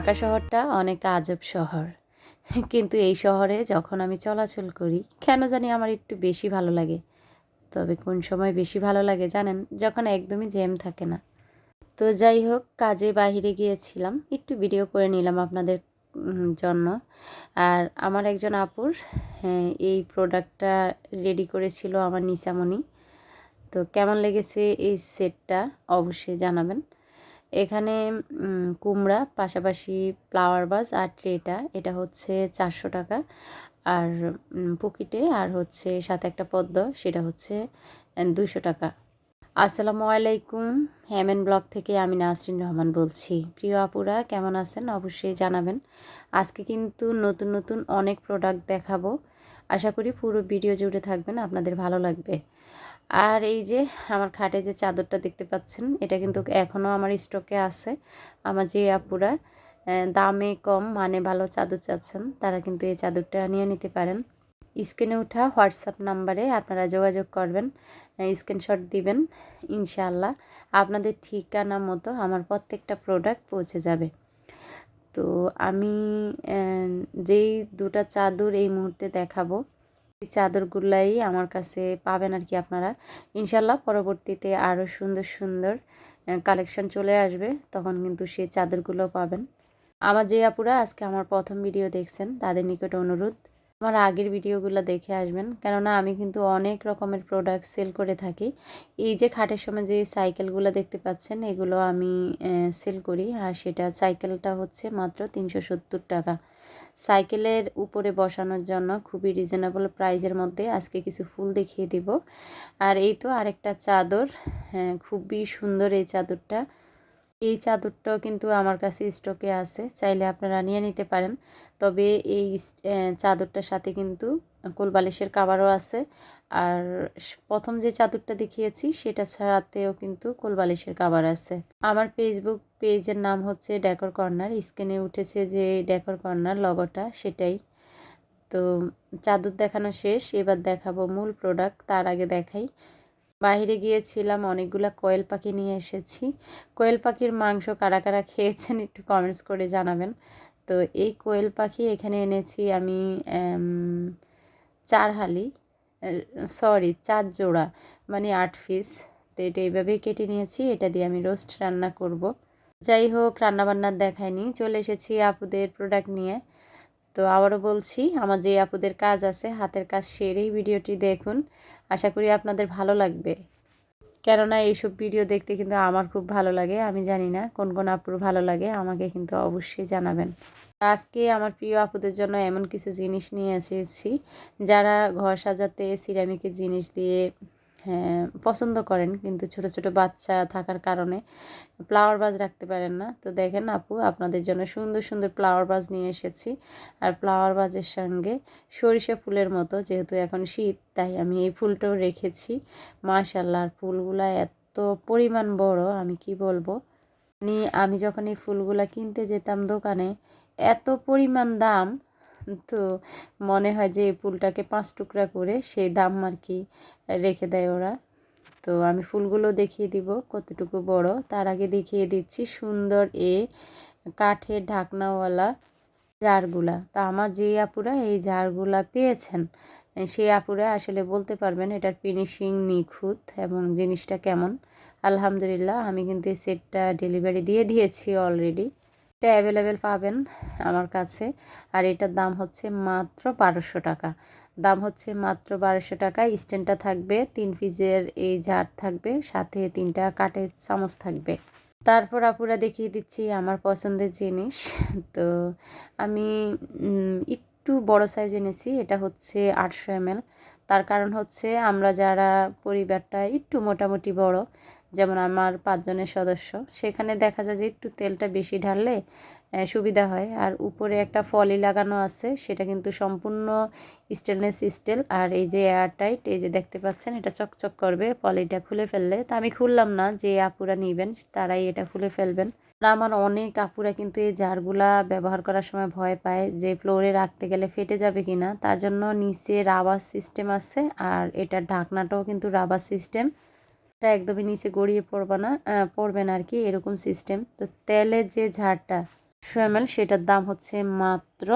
ঢাকা শহরটা অনেক আজব শহর। কিন্তু এই শহরে যখন আমি চলাচল করি কেন জানি আমার একটু বেশি ভালো লাগে। তবে কোন সময় বেশি ভালো লাগে জানেন যখন একদমই জ্যাম থাকে না। তো যাই হোক কাজে বাইরে গিয়েছিলাম একটু ভিডিও করে নিলাম আপনাদের জন্য। আর আমার একজন আপুর হ্যাঁ, এই প্রোডাক্টটা রেডি করেছিল আমার নিসামণি। তো কেমন লেগেছে এই সেটটা অবশ্যই জানাবেন। এখানে কুমড়া, পাশাপাশি ফ্লাওয়ার বাস আর ট্রেটা, এটা হচ্ছে চারশো টাকা। আর পুকিটে আর হচ্ছে সাথে একটা পদ্ম, সেটা হচ্ছে দুশো টাকা। আসসালামু আলাইকুম হ্যামেন ব্লগ থেকে আমি নাসরিন রহমান বলছি। প্রিয় আপুরা, কেমন আছেন? অবশ্যই জানাবেন। আজকে কিন্তু নতুন নতুন অনেক প্রোডাক্ট দেখাবো। আশা করি পুরো ভিডিও জুড়ে থাকবেন, আপনাদের ভালো লাগবে। আর এই যে আমার খাটে যে চাদরটা দেখতে পাচ্ছেন, এটা কিন্তু এখনও আমার স্টকে আছে। আমার যে আপুরা দামে কম মানে ভালো চাদর চাচ্ছেন, তারা কিন্তু এই চাদরটা নিয়ে নিতে পারেন। স্ক্রিনে ওঠা হোয়াটসঅ্যাপ নাম্বারে আপনারা যোগাযোগ করবেন স্ক্রিনশট দিবেন, ইনশাআল্লাহ আপনাদের ঠিকানা মতো আমার প্রত্যেকটা প্রোডাক্ট পৌঁছে যাবে। তো আমি যেই দুটা চাদর এই মুহূর্তে দেখাবো, এই চাদরগুলাই আমার কাছে পাবেন আর কি আপনারা। ইনশাল্লাহ পরবর্তীতে আরও সুন্দর সুন্দর কালেকশন চলে আসবে, তখন কিন্তু সেই চাদরগুলো পাবেন। আমার যে আপুরা আজকে আমার প্রথম ভিডিও দেখছেন, তাদের নিকট অনুরোধ আমার আগের ভিডিওগুলো দেখে আসবেন। কেননা আমি কিন্তু অনেক রকমের প্রোডাক্ট সেল করে থাকি। এই যে খাটের সময় যে সাইকেলগুলো দেখতে পাচ্ছেন, এগুলো আমি সেল করি। আর সেটা সাইকেলটা হচ্ছে মাত্র তিনশো সত্তর টাকা। সাইকেলের উপরে বসানোর জন্য খুবই রিজনেবল প্রাইজের মধ্যে আজকে কিছু ফুল দেখিয়ে দিব। আর এই তো আরেকটা চাদর হ্যাঁ খুবই সুন্দর এই চাদরটা। এই চাদরটাও কিন্তু আমার কাছে স্টকে আছে, চাইলে আপনারা নিয়ে নিতে পারেন। তবে এই চাদরটার সাথে কিন্তু কোলবালিশের কাভারও আছে। আর প্রথম যে চাদরটা দেখিয়েছি সেটা সাথেও কিন্তু কোলবালিশের কাভার আছে। আমার ফেসবুক পেজের নাম হচ্ছে ডেকর কর্নার স্ক্রিনে উঠেছে যে ডেকর কর্নার লগোটা সেটাই। তো চাদর দেখানো শেষ, এবার দেখাবো মূল প্রোডাক্ট তার আগে দেখাই। বাইরে গিয়েছিলাম, অনেকগুলা কোয়েল পাখি নিয়ে এসেছি। কোয়েল পাখির মাংস কারা কারা খেয়েছেন একটু কমেন্টস করে জানাবেন। তো এই কোয়েল পাখি এখানে এনেছি আমি চার হালি সরি চার জোড়া মানে আট পিস তো এটা এইভাবেই কেটে নিয়েছি, এটা দিয়ে আমি রোস্ট রান্না করব। যাই হোক রান্নাবান্নার দেখায়নি, চলে এসেছি আপুদের প্রোডাক্ট নিয়ে। তো আবারও বলছি, আমার যে আপুদের কাজ আছে, হাতের কাজ সেরেই ভিডিওটি দেখুন। আশা করি আপনাদের ভালো লাগবে। কেননা এইসব ভিডিও দেখতে কিন্তু আমার খুব ভালো লাগে, আমি জানি না কোন কোন আপুর ভালো লাগে, আমাকে কিন্তু অবশ্যই জানাবেন। আজকে আমার প্রিয় আপুদের জন্য এমন কিছু জিনিস নিয়ে এসেছি, যারা ঘর সাজাতে, সিরামিকের জিনিস দিয়ে পছন্দ করেন কিন্তু ছোট ছোট বাচ্চা থাকার কারণে ফ্লাওয়ার বাজ রাখতে পারেন না। তো দেখেন আপু, আপনাদের জন্য সুন্দর সুন্দর ফ্লাওয়ার বাজ নিয়ে এসেছি। আর ফ্লাওয়ার বাজের সঙ্গে সরিষা ফুলের মতো, যেহেতু এখন শীত, তাই আমি এই ফুলটাও রেখেছি। মাশাল্লাহ আর ফুলগুলা এত পরিমাণ বড়, আমি কি বলব? মানে আমি যখন এই ফুলগুলা কিনতে যেতাম দোকানে, এত পরিমাণ দাম তো মনে হয় যে ফুলটাকে পাঁচ টুকরা করে সেই দাম আর কি রেখে দেয় ওরা। তো আমি ফুলগুলো দেখিয়ে দিব কতটুকু বড়। তার আগে দেখিয়ে দিচ্ছি সুন্দর এ কাঠের ঢাকনাওয়ালা জারগুলা। তা আমার যে আপুরা এই জারগুলা পেয়েছেন, সেই আপুরা আসলে বলতে পারবেন এটার ফিনিশিং নিখুঁত এবং জিনিসটা কেমন। আলহামদুলিল্লাহ, আমি কিন্তু এই সেটটা ডেলিভারি দিয়ে দিয়েছি অলরেডি এটা অ্যাভেলেবেল পাবেন আমার কাছে। আর এটার দাম হচ্ছে মাত্র বারোশো টাকা। দাম হচ্ছে মাত্র বারোশো টাকা। স্ট্যান্ডটা থাকবে, তিন পিসের এই জার থাকবে, সাথে তিনটা কাঠের চামচ থাকবে। তারপর আপুরা দেখিয়ে দিচ্ছি আমার পছন্দের জিনিস। তো আমি একটু বড় সাইজ এনেছি, এটা হচ্ছে আটশো এমএল। তার কারণ হচ্ছে আমরা যারা পরিবারটা একটু মোটামুটি বড় যেমন আমার পাঁচজনের সদস্য, সেখানে দেখা যায় যে একটু তেলটা বেশি ঢাললে সুবিধা হয়। আর উপরে একটা ফলি লাগানো আছে, সেটা কিন্তু সম্পূর্ণ স্টেনলেস স্টিল আর এই যে এয়ার টাইট এই যে দেখতে পাচ্ছেন, এটা চকচক করবে, ফলিটা খুলে ফেললে। তা আমি খুললাম না, যে আপুরা নিবেন, তারাই এটা খুলে ফেলবেন। আর আমার অনেক আপুরা কিন্তু এই জারগুলা ব্যবহার করার সময় ভয় পায়, যে ফ্লোরে রাখতে গেলে ফেটে যাবে কিনা। তার জন্য নিচে রাবার সিস্টেম আছে, আর এটার ঢাকনাটাও কিন্তু রাবার সিস্টেম এটা একদমই নিচে গড়িয়ে পড়বে না পড়বে না আর কি এরকম সিস্টেম তো তেলের যে ঝাড়টা সোয়েমেল সেটার দাম হচ্ছে মাত্র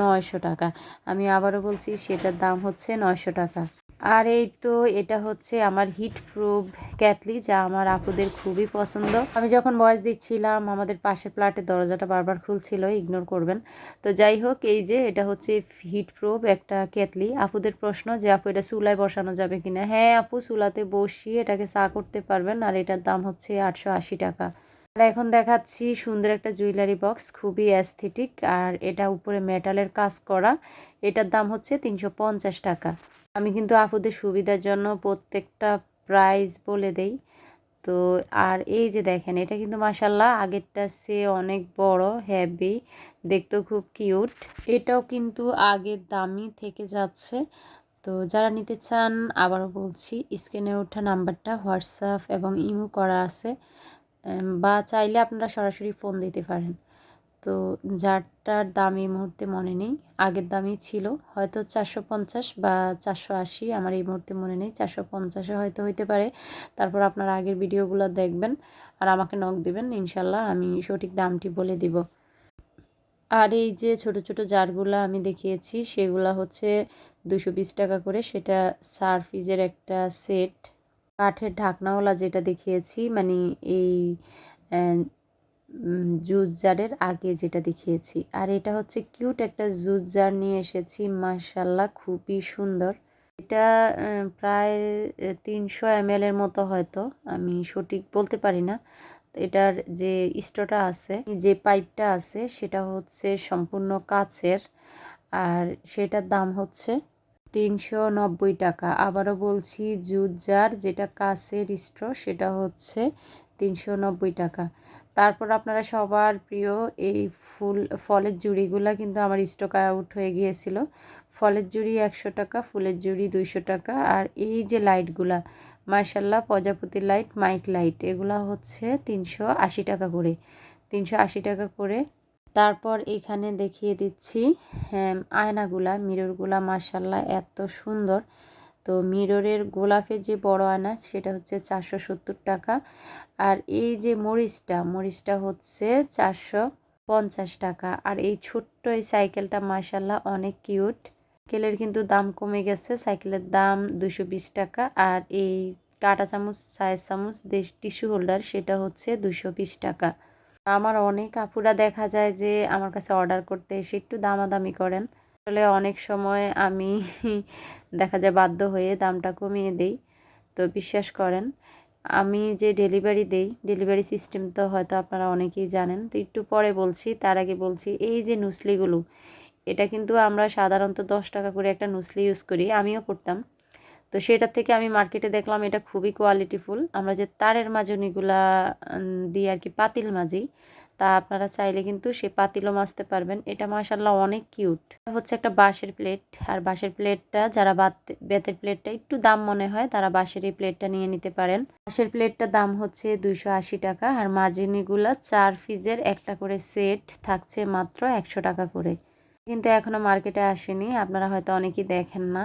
নয়শো টাকা। আমি আবারও বলছি, সেটার দাম হচ্ছে নয়শো টাকা। আর এই তো এটা হচ্ছে আমার হিট প্রুফ ক্যাতলি যা আমার আপুদের খুবই পছন্দ। আমি যখন বয়স দিচ্ছিলাম, আমাদের পাশের প্লাটের দরজাটা বারবার খুলছিল ইগনোর করবেন। তো যাই হোক, এই যে এটা হচ্ছে হিট প্রুফ একটা ক্যাতলি আপুদের প্রশ্ন যে, আপু, এটা চুলায় বসানো যাবে কিনা? হ্যাঁ আপু, চুলাতে বসিয়ে এটাকে চা করতে পারবেন, আর এটার দাম হচ্ছে আটশো আশি টাকা। এখন দেখাচ্ছি সুন্দর একটা জুয়েলারি বক্স, খুবই অ্যাস্থেটিক আর এটা উপরে মেটালের কাজ করা। এটার দাম হচ্ছে তিনশো পঞ্চাশ টাকা। আমি কিন্তু আপুদের সুবিধার জন্য প্রত্যেকটা প্রাইস বলে দেই। তো, আর এই যে দেখেন, এটা কিন্তু মাসাল্লাহ আগেরটা সে অনেক বড় হ্যাভি দেখতেও খুব কিউট এটাও কিন্তু আগের দামই থেকে যাচ্ছে। তো, যারা নিতে চান, আবারও বলছি, স্ক্রিনে ওঠা নাম্বারটা, হোয়াটসঅ্যাপ এবং ইমো করা আছে। বা চাইলে আপনারা সরাসরি ফোন দিতে পারেন। তো যারটার দাম এই মুহূর্তে মনে নেই, আগের দামই ছিল, হয়তো চারশো পঞ্চাশ বা চারশো আশি, আমার এই মুহূর্তে মনে নেই, চারশো পঞ্চাশে হয়তো হইতে পারে। তারপর আপনার আগের ভিডিওগুলো দেখবেন আর আমাকে নখ দিবেন ইনশাল্লাহ আমি সঠিক দামটি বলে দিব। আর এই যে ছোট ছোট জারগুলো আমি দেখিয়েছি, সেগুলা হচ্ছে দুশো বিশ টাকা করে, সেটা সারফিজের একটা সেট কাঠের ঢাকনাওয়ালা যেটা দেখিয়েছি মানে এই জুস জারের আগে যেটা দেখিয়েছি। আর এটা হচ্ছে কিউট একটা জুস জার নিয়ে এসেছি মার্শাল্লাহ খুবই সুন্দর। এটা প্রায় তিনশো এম এর মতো হয়তো, আমি সঠিক বলতে পারি না। এটার যে স্টোটা আছে, যে পাইপটা আছে, সেটা হচ্ছে সম্পূর্ণ কাচের। আর সেটার দাম হচ্ছে তিনশো নব্বই টাকা। আবারও বলছি, জুট জার যেটা কাচের স্ট্র, সেটা হচ্ছে তিনশো নব্বই টাকা। তারপর আপনারা সবার প্রিয় এই ফুল, ফলের জুড়িগুলো কিন্তু আমার স্টক আউট হয়ে গিয়েছিল। ফলের জুড়ি একশো টাকা, ফুলের জুড়ি দুইশো টাকা। আর এই যে লাইটগুলা মার্শাল্লাহ প্রজাপতি লাইট, মাইক লাইট, এগুলা হচ্ছে তিনশো আশি টাকা করে। তিনশো আশি টাকা করে তারপর এখানে দেখিয়ে দিচ্ছি হ্যাঁ আয়নাগুলা মিররগুলা মার্শাল্লাহ এত সুন্দর। তো মিররের গোলাপের যে বড় আয়না, সেটা হচ্ছে চারশো সত্তর টাকা। আর এই যে মরিচটা মরিচটা হচ্ছে চারশো পঞ্চাশ টাকা। আর এই ছোট্ট এই সাইকেলটা মাসাল্লাহ অনেক কিউট। সাইকেলের কিন্তু দাম কমে গেছে, সাইকেলের দাম দুশো বিশ টাকা। আর এই কাটা চামচ, চায়ের চামচ, দেশ টিস্যু হোল্ডার, সেটা হচ্ছে দুশো বিশ টাকা। আমার অনেক আপুরা দেখা যায় যে আমার কাছে অর্ডার করতে এসে একটু দামাদামি করেন। আসলে অনেক সময় আমি দেখা যায় বাধ্য হয়ে দামটা কমিয়ে দেই। তো বিশ্বাস করেন, আমি যে ডেলিভারি দেই, ডেলিভারি সিস্টেম তো হয়তো আপনারা অনেকেই জানেন। তো একটু পরে বলছি, তার আগে বলছি, এই যে নুসলিগুলো, এটা কিন্তু আমরা সাধারণত দশ টাকা করে একটা নুসলি ইউজ করি, আমিও করতাম। তো সেটার থেকে আমি মার্কেটে দেখলাম এটা খুবই কোয়ালিটিফুল আমরা যে তারের মাজনিগুলা দিয়ে আর কি পাতিল মাজি, তা আপনারা চাইলে কিন্তু সে পাতিলও মাজতে পারবেন। এটা মাসাল্লাহ অনেক কিউট হচ্ছে একটা বাঁশের প্লেট আর বাঁশের প্লেটটা যারা বাত বেতের প্লেটটা একটু দাম মনে হয়, তারা বাঁশের এই প্লেটটা নিয়ে নিতে পারেন। বাঁশের প্লেটটার দাম হচ্ছে দুশো আশি টাকা, আর মাজনিগুলা চার পিসের একটা করে সেট থাকছে মাত্র একশো টাকা করে। কিন্তু এখনও মার্কেটে আসেনি। আপনারা হয়তো অনেকেই দেখেন না।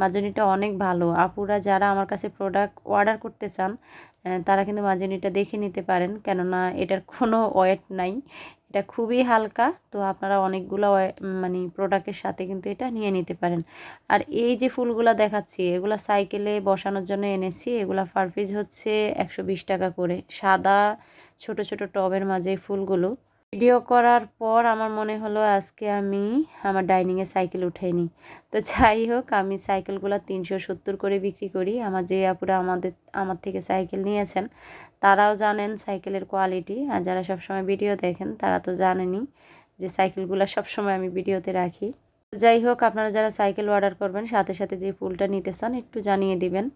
মাজনিটা অনেক ভালো। আপুরা যারা আমার কাছে প্রোডাক্ট অর্ডার করতে চান তারা কিন্তু মাজনিটা দেখে নিতে পারেন। কেননা এটার কোনো ওয়েট নাই। এটা খুবই হালকা। তো আপনারা অনেকগুলো মানে প্রোডাক্টের সাথে কিন্তু এটা নিয়ে নিতে পারেন। আর এই যে ফুলগুলো দেখাচ্ছি, এগুলো সাইকেলে বসানোর জন্য এনেছি। এগুলো পার হচ্ছে একশো বিশ টাকা করে। সাদা ছোট ছোট টবের মাঝে ফুলগুলো। ভিডিও করার পর আমার মনে হলো আজকে আমি আমার ডাইনিংয়ে সাইকেল উঠাই নিই তো যাই হোক, আমি সাইকেলগুলো তিনশো সত্তর করে বিক্রি করি। আমার যে আপুরা আমাদের, আমার থেকে সাইকেল নিয়েছেন, তারাও জানেন সাইকেলের কোয়ালিটি। আর যারা সবসময় ভিডিও দেখেন, তারা তো জানেনই যে সাইকেলগুলো সবসময় আমি ভিডিওতে রাখি। যাই হোক, আপনারা যারা সাইকেল অর্ডার করবেন, সাথে সাথে যে ফুলটা নিতে চান, একটু জানিয়ে দিবেন।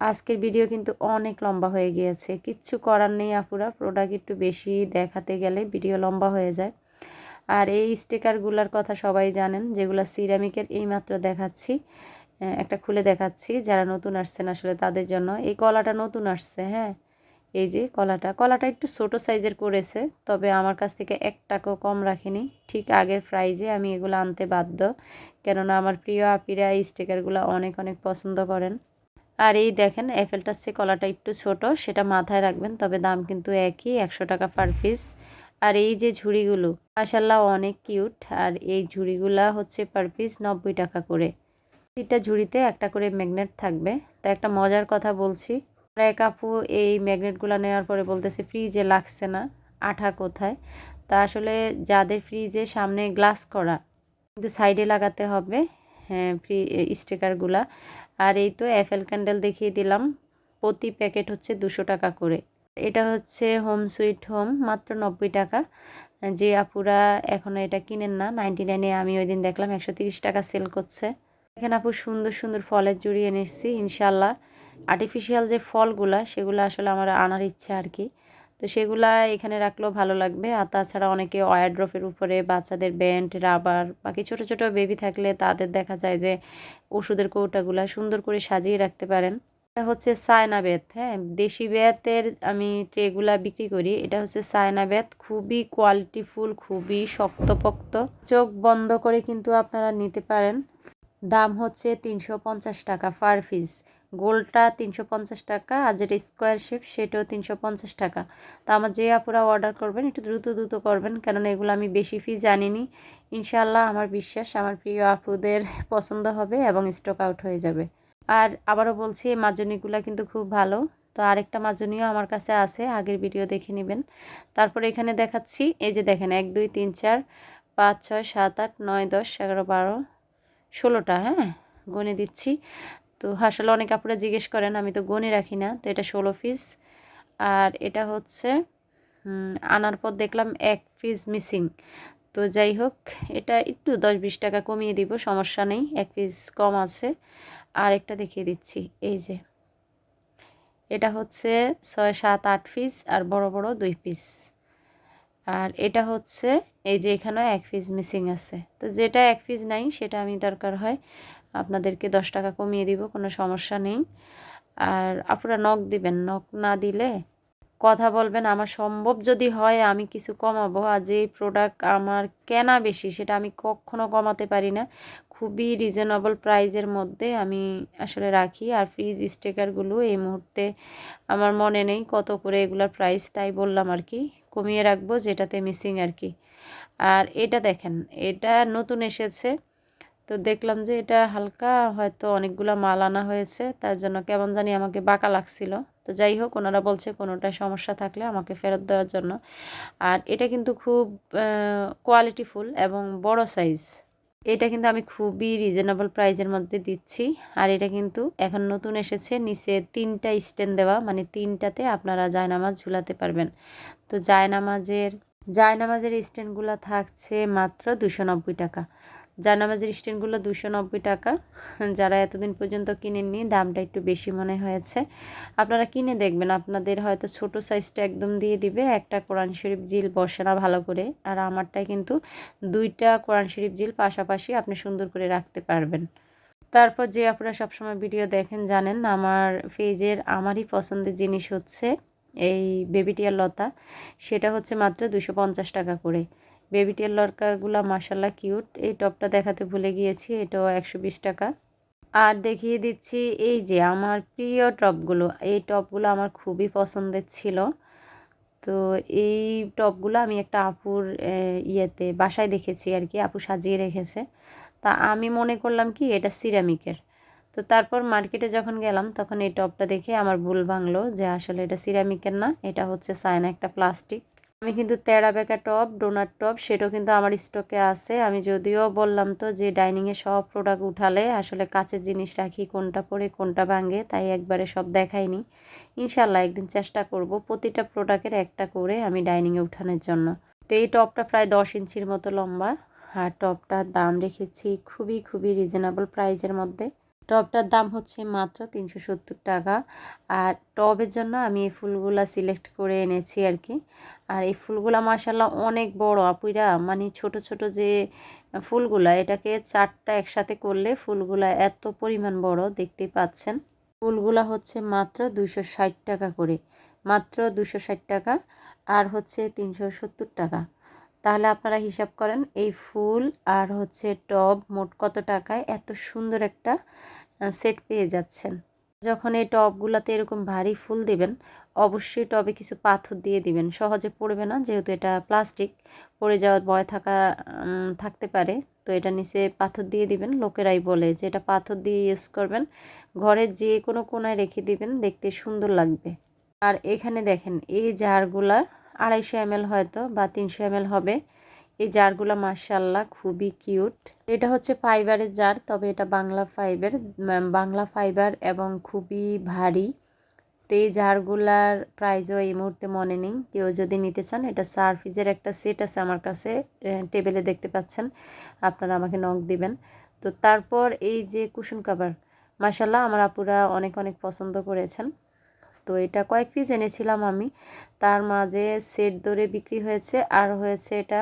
আজকের ভিডিও কিন্তু অনেক লম্বা হয়ে গিয়েছে। কিচ্ছু করার নেই আপুরা। প্রোডাক্ট একটু বেশি দেখাতে গেলে ভিডিও লম্বা হয়ে যায়। আর এই স্টিকারগুলোর কথা সবাই জানেন, যেগুলো সিরামিকের এইমাত্র দেখাচ্ছি একটা খুলে দেখাচ্ছি, যারা নতুন আসছেন আসলে তাদের জন্য। এই কলাটা নতুন আসছে হ্যাঁ? এই যে কলাটা। কলাটা একটু ছোট সাইজের করেছে, তবে আমার কাছ থেকে এক টাকাও কম রাখিনি। ঠিক আগের প্রাইজে আমি এগুলো আনতে বাধ্য। কেননা আমার প্রিয় আপিরা এই স্টিকারগুলো অনেক অনেক পছন্দ করেন। আর এই দেখেন এফেলটার সে কলাটা একটু ছোট, সেটা মাথায় রাখবেন, তবে দাম কিন্তু একই, একশো টাকা পার পিস আর এই যে ঝুড়িগুলো মাশাল্লাহ অনেক কিউট আর এই ঝুড়িগুলা হচ্ছে পার পিস নব্বই টাকা করে। প্রতিটা ঝুড়িতে একটা করে ম্যাগনেট থাকবে। তা একটা মজার কথা বলছি এক আপু এই ম্যাগনেটগুলো নেওয়ার পরে বলতেছে ফ্রিজে লাগছে না, আঠা কোথায়? তা আসলে যাদের ফ্রিজে সামনে গ্লাস করা, কিন্তু সাইডে লাগাতে হবে হ্যাঁ ফ্রি স্টিকারগুলা আর এই তো অ্যাফেল ক্যান্ডেল দেখিয়ে দিলাম। প্রতি প্যাকেট হচ্ছে দুশো টাকা করে। এটা হচ্ছে হোম সুইট হোম মাত্র নব্বই টাকা। যে আপুরা এখন এটা কিনেন না নাইনটি নাইনে আমি ওই দিন দেখলাম একশো টাকা সেল করছে। এখানে আপু, সুন্দর সুন্দর ফলের জুড়ি এনেছি ইনশাল্লাহ আর্টিফিশিয়াল যে ফলগুলা, সেগুলো আসলে আমার আনার ইচ্ছা আর কি। তো সেগুলা এখানে রাখলেও ভালো লাগবে। আর তাছাড়া অনেকে ওয়ারড্রফের উপরে বাচ্চাদের ব্যান্ড, রাবার বাকি ছোট ছোট বেবি থাকলে তাদের দেখা যায় যে ওষুধের কৌটাগুলা সুন্দর করে সাজিয়ে রাখতে পারেন। এটা হচ্ছে সায়না বেত হ্যাঁ? দেশি বেতের আমি ট্রেগুলা বিক্রি করি। এটা হচ্ছে সায়না বেত খুবই কোয়ালিটিফুল, খুবই শক্তপোক্ত। চোখ বন্ধ করে কিন্তু আপনারা নিতে পারেন। দাম হচ্ছে তিনশো পঞ্চাশ টাকা পার পিস। গোলটা তিনশো পঞ্চাশ টাকা আর যেটা স্কোয়ার শেপ সেটাও তিনশো পঞ্চাশ টাকা। তো আমার যে আপুরা অর্ডার করবেন, একটু দ্রুত দ্রুত করবেন, কেননা এগুলো আমি বেশি ফিস জানিনি। ইনশাল্লাহ আমার বিশ্বাস আমার প্রিয় আপুদের পছন্দ হবে এবং স্টক আউট হয়ে যাবে। আর আবারও বলছি, এই মাজনিগুলো কিন্তু খুব ভালো। তো আরেকটা মাজনিও আমার কাছে আছে, আগের ভিডিও দেখে নেবেন। তারপরে এখানে দেখাচ্ছি, এই যে দেখেন, এক, দুই, তিন, চার, পাঁচ, ছয়, সাত, আট, নয়, দশ, এগারো, বারো, ষোলোটা হ্যাঁ? গনে দিচ্ছি। তো আসলে অনেক আপুরা জিজ্ঞেস করেন, আমি তো গনে রাখি না, তো এটা ষোলো পিস আর এটা হচ্ছে আনার পর দেখলাম এক পিস মিসিং তো যাই হোক, এটা একটু দশ বিশ টাকা কমিয়ে দিব, সমস্যা নেই, এক পিস কম আছে। আর একটা দেখিয়ে দিচ্ছি, এই যে। এটা হচ্ছে ছয়, সাত, আট পিস আর বড় বড় দুই পিস আর এটা হচ্ছে, এই যে এখানেও এক পিস মিসিং আছে। তো যেটা এক পিস নাই, সেটা আমি দরকার হয় আপনাদেরকে দশ টাকা কমিয়ে দিব, কোনো সমস্যা নেই। আর আপনারা নখ দিবেন নখ না দিলে কথা বলবেন, আমার সম্ভব যদি হয় আমি কিছু কমাবো। আর যে প্রোডাক্ট আমার কেনা বেশি, সেটা আমি কখনো কমাতে পারি না। খুবই রিজনেবল প্রাইজের মধ্যে আমি আসলে রাখি। আর ফ্রিজ স্টিকারগুলো এই মুহূর্তে আমার মনে নেই কত করে এগুলোর প্রাইস তাই বললাম আর কি, কমিয়ে রাখব যেটাতে মিসিং আর কি। আর এটা দেখেন, এটা নতুন এসেছে। তো দেখলাম যে এটা হালকা হয়তো অনেকগুলো মাল আনা হয়েছে, তার জন্য কেমন জানি আমাকে বাঁকা লাগছিল। তো যাই হোক, ওনারা বলছে কোনোটা সমস্যা থাকলে আমাকে ফেরত দেওয়ার জন্য। আর এটা কিন্তু খুব কোয়ালিটিফুল এবং বড় সাইজ এটা কিন্তু আমি খুবই রিজনেবল প্রাইজের মধ্যে দিচ্ছি। আর এটা কিন্তু এখন নতুন এসেছে, নিচে তিনটা স্ট্যান্ড দেওয়া মানে তিনটাতে আপনারা জায়নামাজ ঝুলাতে পারবেন। তো জায়নামাজের জায়নামাজের স্ট্যান্ডগুলো থাকছে মাত্র দুশো টাকা। জায়নামাজের স্ট্যান্ডগুলো দুশো নব্বই টাকা। যারা এতদিন পর্যন্ত কিনেননি, দামটা একটু বেশি মনে হয়েছে। আপনারা কিনে দেখবেন, আপনাদের হয়তো ছোট সাইজটা একদম দিয়ে দিবে। একটা কোরআন শরীফ জিল বসে না ভালো করে। আর আমারটাই কিন্তু দুইটা কোরআন শরীফ জিল পাশাপাশি আপনি সুন্দর করে রাখতে পারবেন। তারপর যে আপনারা সবসময় ভিডিও দেখেন, জানেন আমার পেজের আমারই পছন্দের জিনিস হচ্ছে এই বেবিটিয়ার লতা। সেটা হচ্ছে মাত্র দুশো টাকা করে। বেবি টেল লরকাগুলো মাসাল্লা কিউট। এই টপটা দেখাতে ভুলে গিয়েছি, এটাও একশো বিশ টাকা। আর দেখিয়ে দিচ্ছি, এই যে আমার প্রিয় টপগুলো, এই টপগুলো আমার খুবই পছন্দের ছিল। তো এই টপগুলো আমি একটা আপুর ইয়েতে, বাসায় দেখেছি আর কি, আপু সাজিয়ে রেখেছে। তা আমি মনে করলাম কি, এটা সিরামিকের। তো তারপর মার্কেটে যখন গেলাম, তখন এই টপটা দেখে আমার ভুল ভাঙলো যে আসলে এটা সিরামিকের না, এটা হচ্ছে সায়না একটা প্লাস্টিক। আমি কিন্তু তেরা বেকা টপ ডোনার টপ, সেটাও কিন্তু আমার স্টকে আছে। আমি যদিও বললাম তো যে ডাইনিংয়ে সব প্রোডাক্ট উঠালে আসলে কাছের জিনিস রাখি, কোনটা পরে কোনটা ভাঙে, তাই একবারে সব দেখাইনি। ইনশাল্লাহ একদিন চেষ্টা করব প্রতিটা প্রোডাক্টের একটা করে আমি ডাইনিংয়ে উঠানোর জন্য। তো এই টপটা প্রায় দশ ইঞ্চির মতো লম্বা, আর টপটার দাম রেখেছি খুবই খুবই রিজনেবল প্রাইজের মধ্যে। টবটার দাম হচ্ছে মাত্র তিনশো সত্তর টাকা। আর টবের জন্য আমি এই ফুলগুলা সিলেক্ট করে এনেছি আর কি আর এই ফুলগুলা মাসাল্লাহ অনেক বড় আপুইরা মানে ছোট ছোট যে ফুলগুলা, এটাকে চারটা একসাথে করলে ফুলগুলা এত পরিমাণ বড় দেখতে পাচ্ছেন। ফুলগুলা হচ্ছে মাত্র দুশো ষাট টাকা করে, মাত্র দুশো ষাট টাকা, আর হচ্ছে তিনশো সত্তর টাকা। তাহলে আপনারা হিসাব করেন এই ফুল আর হচ্ছে টব মোট কত টাকায় এত সুন্দর একটা সেট পেয়ে যাচ্ছেন। যখন এই টবগুলোতে এরকম ভারী ফুল দেবেন, অবশ্যই টবে কিছু পাথর দিয়ে দিবেন। সহজে পড়বে না, যেহেতু এটা প্লাস্টিক, পড়ে যাওয়ার ভয় থাকা থাকতে পারে। তো এটা নিচে পাথর দিয়ে দিবেন, লোকেরাই বলে যে এটা পাথর দিয়ে ইউজ করবেন। ঘরের যে কোনো কোনায় রেখে দিবেন, দেখতে সুন্দর লাগবে। আর এখানে দেখেন, এই জারগুলা আড়াইশো এমএল হয়তো বা তিনশো এমএল হবে। এই জারগুলো মার্শাল্লাহ খুবই কিউট। এটা হচ্ছে ফাইবারের জার, তবে এটা বাংলা ফাইবার বাংলা ফাইবার এবং খুবই ভারী। তো এই জারগুলার প্রাইসও এই মুহূর্তে মনে নেই। কেউ যদি নিতে চান, এটা সারফিজের একটা সেট আছে আমার কাছে টেবিলে দেখতে পাচ্ছেন। আপনারা আমাকে নখ দিবেন। তো তারপর এই যে কুশন কাভার মাসাল্লাহ আমার আপুরা অনেক অনেক পছন্দ করেছেন। তো এটা কয়েক পিস এনেছিলাম আমি। তার মাঝে সেট ধরে বিক্রি হয়েছে, আর হয়েছে এটা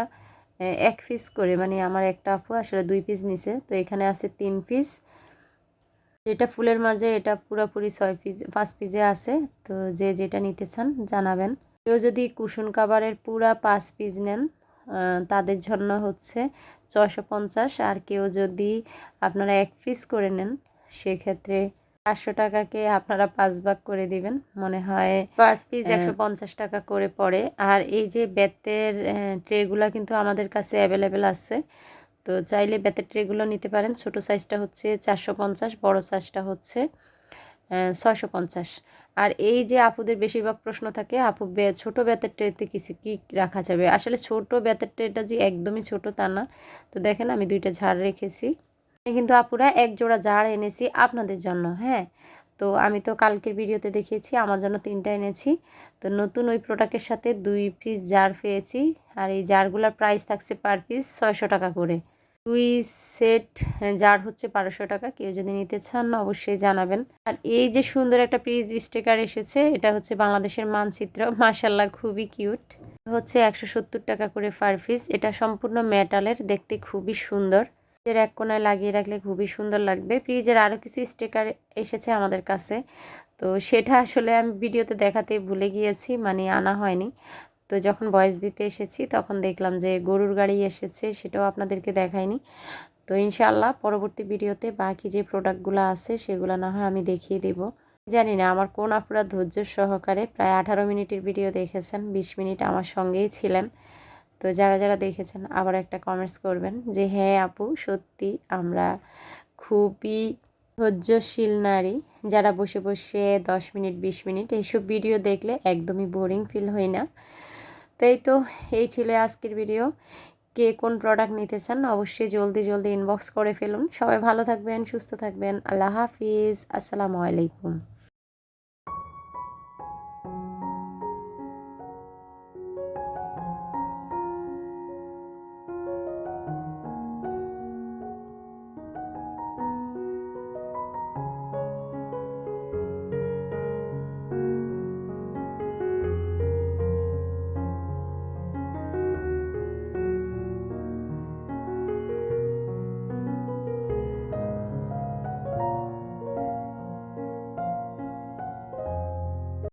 এক পিস করে। মানে আমার একটা আপু আসলে দুই পিস নিছে, তো এখানে আছে তিন পিস যেটা ফুলের মাঝে, এটা পুরোপুরি ছয় পিস পাঁচ পিসে আছে। তো যে যেটা নিতে চান, জানাবেন। কেউ যদি কুশন কাবারের পুরা পাঁচ পিস নেন তাদের জন্য হচ্ছে ছশো পঞ্চাশ। আর কেউ যদি আপনারা এক পিস করে নেন, সেক্ষেত্রে পাঁচশো টাকাকে আপনারা পাঁচ ভাগ করে দিবেন। মনে হয় পার পিস একশো পঞ্চাশ টাকা করে পড়ে। আর এই যে বেতের ট্রেগুলো কিন্তু আমাদের কাছে অ্যাভেলেবেল আছে। তো চাইলে বেতের ট্রেগুলো নিতে পারেন। ছোট সাইজটা হচ্ছে চারশো পঞ্চাশ বড়ো সাইজটা হচ্ছে ছয়শো পঞ্চাশ। আর এই যে আপুদের বেশিরভাগ প্রশ্ন থাকে আপু ছোট বেতের ট্রেতে কিছু কী রাখা যাবে? আসলে ছোট বেতের ট্রেটা যে একদমই ছোট তা না। তো দেখেন আমি দুইটা ঝাড় রেখেছি। কিন্তু আপুরা এক জোড়া জার এনেছি আপনাদের জন্য হ্যাঁ? তো আমি তো কালকের ভিডিওতে দেখিয়েছি, আমার জন্য তিনটা এনেছি। তো নতুন ওই প্রোডাক্টের সাথে দুই পিস জার পেয়েছি আর এই জারগুলোর প্রাইস থাকছে পার পিস ছয়শো টাকা করে। দুই সেট জার হচ্ছে বারোশো টাকা, কেউ যদি নিতে চান অবশ্যই জানাবেন। আর এই যে সুন্দর একটা পিস স্টিকার এসেছে, এটা হচ্ছে বাংলাদেশের মানচিত্র মাসাল্লাহ খুবই কিউট হচ্ছে একশো সত্তর টাকা করে পার পিস এটা সম্পূর্ণ মেটালের দেখতে খুবই সুন্দর। এর এক কোনায় লাগিয়ে রাখলে খুবই সুন্দর লাগবে। ফ্রিজের আরও কিছু স্টিকার এসেছে আমাদের কাছে। তো সেটা আসলে আমি ভিডিওতে দেখাতে ভুলে গিয়েছি মানে আনা হয়নি। তো যখন বয়স দিতে এসেছি, তখন দেখলাম যে গরুর গাড়ি এসেছে, সেটাও আপনাদেরকে দেখায়নি তো ইনশাআল্লাহ পরবর্তী ভিডিওতে বাকি যে প্রোডাক্টগুলো আছে, সেগুলো না হয় আমি দেখিয়ে দেব। জানি না, আমার কোন আপনারা ধৈর্য সহকারে প্রায় আঠারো মিনিটের ভিডিও দেখেছেন, বিশ মিনিট আমার সঙ্গেই ছিলেন। তো যারা যারা দেখেছেন আবার একটা কমেন্টস করবেন যে হ্যাঁ আপু, সত্যি আমরা খুবই ধৈর্যশীল নারী। যারা বসে বসে দশ মিনিট, বিশ মিনিট এইসব ভিডিও দেখলে একদমই বোরিং ফিল হয় না। তাই তো, এই ছিল আজকের ভিডিও কে কোন প্রোডাক্ট নিতে চান অবশ্যই জলদি জলদি ইনবক্স করে ফেলুন। সবাই ভালো থাকবেন, সুস্থ থাকবেন। আল্লাহ হাফিজ। আসসালামু আলাইকুম।